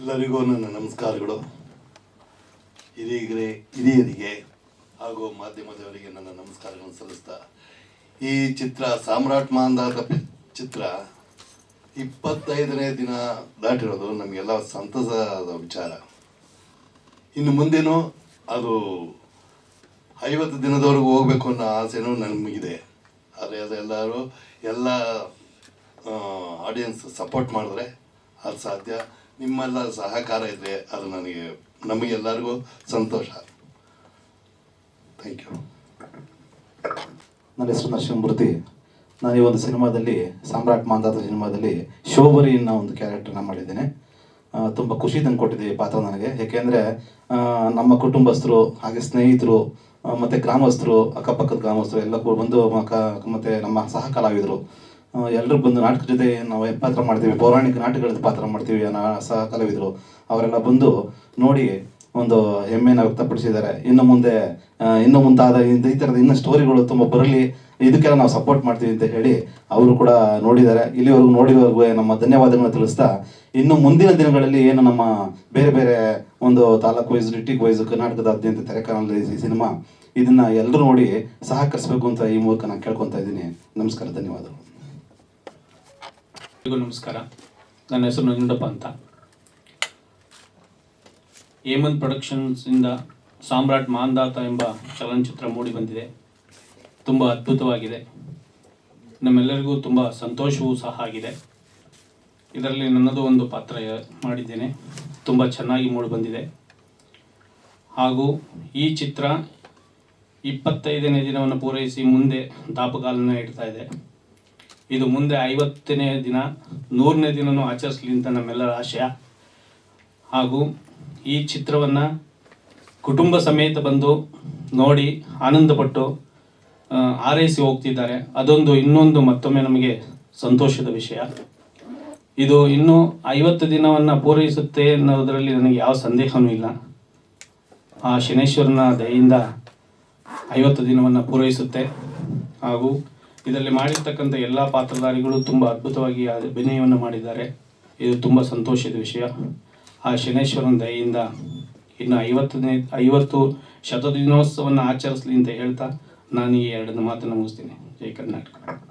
ಎಲ್ಲರಿಗೂ ನನ್ನ ನಮಸ್ಕಾರಗಳು. ಹಿರಿಯರಿಗೆ ಹಿರಿಯರಿಗೆ ಹಾಗೂ ಮಾಧ್ಯಮದವರಿಗೆ ನನ್ನ ನಮಸ್ಕಾರಗಳನ್ನು ಸಲ್ಲಿಸ್ತಾ, ಈ ಚಿತ್ರ ಸಾಮ್ರಾಟ್ ಮಾಂದಾದ ಚಿತ್ರ ಇಪ್ಪತ್ತೈದನೇ ದಿನ ದಾಟಿರೋದು ನಮಗೆಲ್ಲ ಸಂತಸದ ವಿಚಾರ. ಇನ್ನು ಮುಂದೇನು ಅದು ಐವತ್ತು ದಿನದವರೆಗೂ ಹೋಗ್ಬೇಕು ಅನ್ನೋ ಆಸೆನೂ ನಮಗಿದೆ. ಆದರೆ ಅದೆಲ್ಲರೂ ಎಲ್ಲ ಆಡಿಯನ್ಸ್ ಸಪೋರ್ಟ್ ಮಾಡಿದ್ರೆ ಅದು ಸಾಧ್ಯ. ನಿಮ್ಮೆಲ್ಲ ಸಹಕಾರ ಇದೆ ಅದು ನನಗೆ, ನಮಗೆಲ್ಲರಿಗೂ ಸಂತೋಷ. ಥ್ಯಾಂಕ್ ಯು ನನ್ನ ಹೆಸರು ನರಸಿಂಹಮೂರ್ತಿ. ನಾನು ಈ ಒಂದು ಸಿನಿಮಾದಲ್ಲಿ, ಸಾಮ್ರಾಟ್ ಮಾಂದಾತ ಸಿನಿಮಾದಲ್ಲಿ ಶೋಭರಿ ಅನ್ನೋ ಒಂದು ಕ್ಯಾರೆಕ್ಟರ್ನ ಮಾಡಿದ್ದೇನೆ. ತುಂಬ ಖುಷಿ ತಂದು ಕೊಟ್ಟಿದೆ ಈ ಪಾತ್ರ ನನಗೆ. ಏಕೆಂದರೆ ನಮ್ಮ ಕುಟುಂಬಸ್ಥರು, ಹಾಗೆ ಸ್ನೇಹಿತರು ಮತ್ತು ಗ್ರಾಮಸ್ಥರು, ಅಕ್ಕಪಕ್ಕದ ಗ್ರಾಮಸ್ಥರು ಎಲ್ಲ ಬಂದು ಮತ್ತು ನಮ್ಮ ಸಹ ಕಲಾವಿದರು ಎಲ್ಲರೂ ಬಂದು ನಾಟಕ ಜೊತೆ ನಾವು ಪಾತ್ರ ಮಾಡ್ತೀವಿ, ಪೌರಾಣಿಕ ನಾಟಕಗಳ ಪಾತ್ರ ಮಾಡ್ತೀವಿ ಸಹ ಕಲಾವಿದರು. ಅವರೆಲ್ಲ ಬಂದು ನೋಡಿ ಒಂದು ಹೆಮ್ಮೆಯನ್ನು ವ್ಯಕ್ತಪಡಿಸಿದ್ದಾರೆ. ಇನ್ನು ಮುಂದೆ ಇನ್ನು ಮುಂತಾದ ಈ ಥರದ ಇನ್ನು ಸ್ಟೋರಿಗಳು ತುಂಬ ಬರಲಿ, ಇದಕ್ಕೆಲ್ಲ ನಾವು ಸಪೋರ್ಟ್ ಮಾಡ್ತೀವಿ ಅಂತ ಹೇಳಿ ಅವರು ಕೂಡ ನೋಡಿದ್ದಾರೆ. ಇಲ್ಲಿವರೆಗೂ ನೋಡಿದವರೆಗೂ ನಮ್ಮ ಧನ್ಯವಾದಗಳನ್ನ ತಿಳಿಸ್ತಾ, ಇನ್ನು ಮುಂದಿನ ದಿನಗಳಲ್ಲಿ ಏನು ನಮ್ಮ ಬೇರೆ ಬೇರೆ ಒಂದು ತಾಲೂಕು ವೈಸ್ ಡಿಸ್ಟಿಕ್ ವೈಸ್ ಕರ್ನಾಟಕದಾದ್ಯಂತ ತೆರೆ ಕಾಣಲಿದೆ ಈ ಸಿನಿಮಾ, ಇದನ್ನು ಎಲ್ಲರೂ ನೋಡಿ ಸಹಕರಿಸಬೇಕು ಅಂತ ಈ ಮೂಲಕ ನಾನು ಕೇಳ್ಕೊತಾ ಇದ್ದೀನಿ. ನಮಸ್ಕಾರ, ಧನ್ಯವಾದಗಳು. ನಮಸ್ಕಾರ. ನನ್ನ ಹೆಸರು ನಂಜುಂಡಪ್ಪ ಅಂತ. ಹೇಮಂತ್ ಪ್ರೊಡಕ್ಷನ್ಸಿಂದ ಸಾಮ್ರಾಟ್ ಮಾಂದಾತ ಎಂಬ ಚಲನಚಿತ್ರ ಮೂಡಿ ಬಂದಿದೆ. ತುಂಬ ಅದ್ಭುತವಾಗಿದೆ. ನಮ್ಮೆಲ್ಲರಿಗೂ ತುಂಬ ಸಂತೋಷವೂ ಸಹ ಆಗಿದೆ. ಇದರಲ್ಲಿ ನನ್ನದು ಒಂದು ಪಾತ್ರ ಮಾಡಿದ್ದೇನೆ. ತುಂಬ ಚೆನ್ನಾಗಿ ಮೂಡಿ ಬಂದಿದೆ. ಹಾಗೂ ಈ ಚಿತ್ರ ಇಪ್ಪತ್ತೈದನೇ ದಿನವನ್ನು ಪೂರೈಸಿ ಮುಂದೆ ದಾಪುಗಾಲನ್ನು ಇಡ್ತಾ ಇದೆ. ಇದು ಮುಂದೆ ಐವತ್ತನೇ ದಿನ, ನೂರನೇ ದಿನನೂ ಆಚರಿಸಲಿ ಅಂತ ನಮ್ಮೆಲ್ಲರ ಆಶಯ. ಹಾಗೂ ಈ ಚಿತ್ರವನ್ನು ಕುಟುಂಬ ಸಮೇತ ಬಂದು ನೋಡಿ ಆನಂದಪಟ್ಟು ಆರೈಸಿ ಹೋಗ್ತಿದ್ದಾರೆ. ಅದೊಂದು ಇನ್ನೊಂದು ಮತ್ತೊಮ್ಮೆ ನಮಗೆ ಸಂತೋಷದ ವಿಷಯ. ಇದು ಇನ್ನೂ ಐವತ್ತು ದಿನವನ್ನು ಪೂರೈಸುತ್ತೆ ಅನ್ನೋದರಲ್ಲಿ ನನಗೆ ಯಾವ ಸಂದೇಹವೂ ಇಲ್ಲ. ಆ ಶನೇಶ್ವರನ ದಯೆಯಿಂದ ಐವತ್ತು ದಿನವನ್ನು ಪೂರೈಸುತ್ತೆ. ಹಾಗೂ ಇದರಲ್ಲಿ ಮಾಡಿರ್ತಕ್ಕಂಥ ಎಲ್ಲ ಪಾತ್ರಧಾರಿಗಳು ತುಂಬ ಅದ್ಭುತವಾಗಿ ಅಭಿನಯವನ್ನು ಮಾಡಿದ್ದಾರೆ. ಇದು ತುಂಬ ಸಂತೋಷದ ವಿಷಯ. ಆ ಶನೇಶ್ವರನ ದಯೆಯಿಂದ ಇನ್ನು ಐವತ್ತನೇ, ಐವತ್ತು ಶತದಿನೋತ್ಸವವನ್ನು ಆಚರಿಸಲಿ ಅಂತ ಹೇಳ್ತಾ ನಾನು ಈ ಎರಡನ್ನು ಮಾತನ್ನು ಮುಗಿಸ್ತೀನಿ. ಜೈ ಕರ್ನಾಟಕ.